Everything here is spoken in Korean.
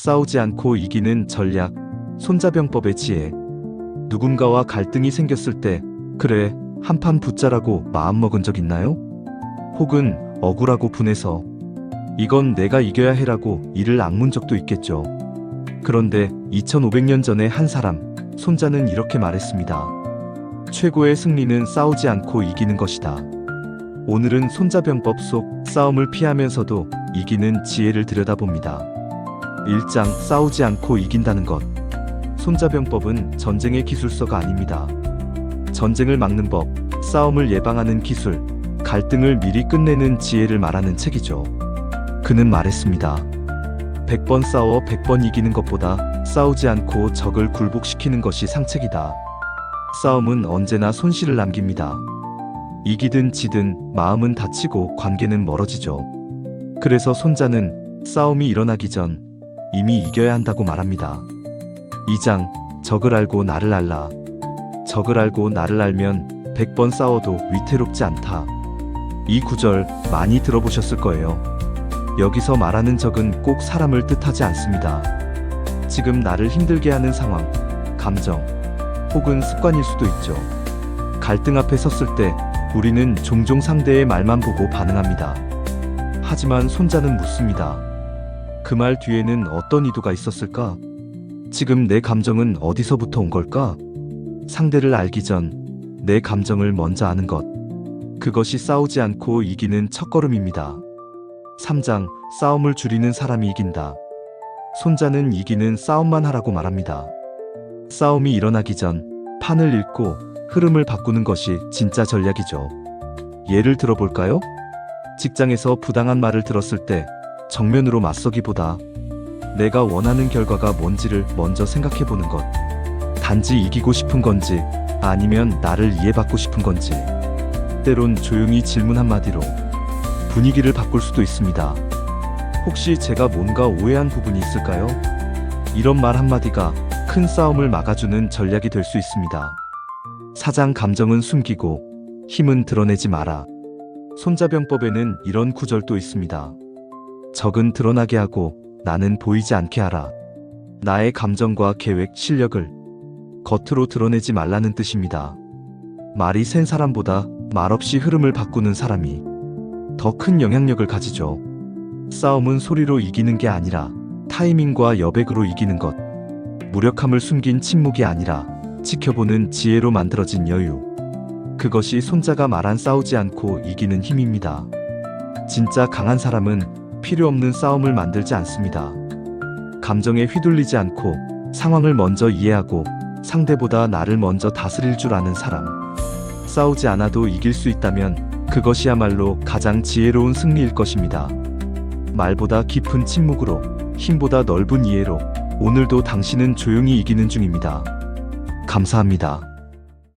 싸우지 않고 이기는 전략, 손자병법의 지혜. 누군가와 갈등이 생겼을 때, 그래, 한판 붙자라고 마음먹은 적 있나요? 혹은 억울하고 분해서, 이건 내가 이겨야 해라고 이를 악문 적도 있겠죠. 그런데 2500년 전에 한 사람, 손자는 이렇게 말했습니다. 최고의 승리는 싸우지 않고 이기는 것이다. 오늘은 손자병법 속 싸움을 피하면서도 이기는 지혜를 들여다봅니다. 1장 싸우지 않고 이긴다는 것. 손자병법은 전쟁의 기술서가 아닙니다. 전쟁을 막는 법, 싸움을 예방하는 기술, 갈등을 미리 끝내는 지혜를 말하는 책이죠. 그는 말했습니다. 100번 싸워 100번 이기는 것보다 싸우지 않고 적을 굴복시키는 것이 상책이다. 싸움은 언제나 손실을 남깁니다. 이기든 지든 마음은 다치고 관계는 멀어지죠. 그래서 손자는 싸움이 일어나기 전 이미 이겨야 한다고 말합니다. 2장 적을 알고 나를 알라. 적을 알고 나를 알면 100번 싸워도 위태롭지 않다. 이 구절 많이 들어보셨을 거예요. 여기서 말하는 적은 꼭 사람을 뜻하지 않습니다. 지금 나를 힘들게 하는 상황, 감정, 혹은 습관일 수도 있죠. 갈등 앞에 섰을 때 우리는 종종 상대의 말만 보고 반응합니다. 하지만 손자는 묻습니다. 그 말 뒤에는 어떤 이도가 있었을까? 지금 내 감정은 어디서부터 온 걸까? 상대를 알기 전 내 감정을 먼저 아는 것. 그것이 싸우지 않고 이기는 첫걸음입니다. 3장 싸움을 줄이는 사람이 이긴다. 손자는 이기는 싸움만 하라고 말합니다. 싸움이 일어나기 전 판을 읽고 흐름을 바꾸는 것이 진짜 전략이죠. 예를 들어볼까요? 직장에서 부당한 말을 들었을 때 정면으로 맞서기보다 내가 원하는 결과가 뭔지를 먼저 생각해 보는 것. 단지 이기고 싶은 건지 아니면 나를 이해받고 싶은 건지. 때론 조용히 질문 한마디로 분위기를 바꿀 수도 있습니다. 혹시 제가 뭔가 오해한 부분이 있을까요? 이런 말 한마디가 큰 싸움을 막아주는 전략이 될 수 있습니다. 사장 감정은 숨기고 힘은 드러내지 마라. 손자병법에는 이런 구절도 있습니다. 적은 드러나게 하고 나는 보이지 않게 하라. 나의 감정과 계획, 실력을 겉으로 드러내지 말라는 뜻입니다. 말이 센 사람보다 말없이 흐름을 바꾸는 사람이 더 큰 영향력을 가지죠. 싸움은 소리로 이기는 게 아니라 타이밍과 여백으로 이기는 것. 무력함을 숨긴 침묵이 아니라 지켜보는 지혜로 만들어진 여유. 그것이 손자가 말한 싸우지 않고 이기는 힘입니다. 진짜 강한 사람은 필요 없는 싸움을 만들지 않습니다. 감정에 휘둘리지 않고 상황을 먼저 이해하고 상대보다 나를 먼저 다스릴 줄 아는 사람. 싸우지 않아도 이길 수 있다면 그것이야말로 가장 지혜로운 승리일 것입니다. 말보다 깊은 침묵으로, 힘보다 넓은 이해로 오늘도 당신은 조용히 이기는 중입니다. 감사합니다.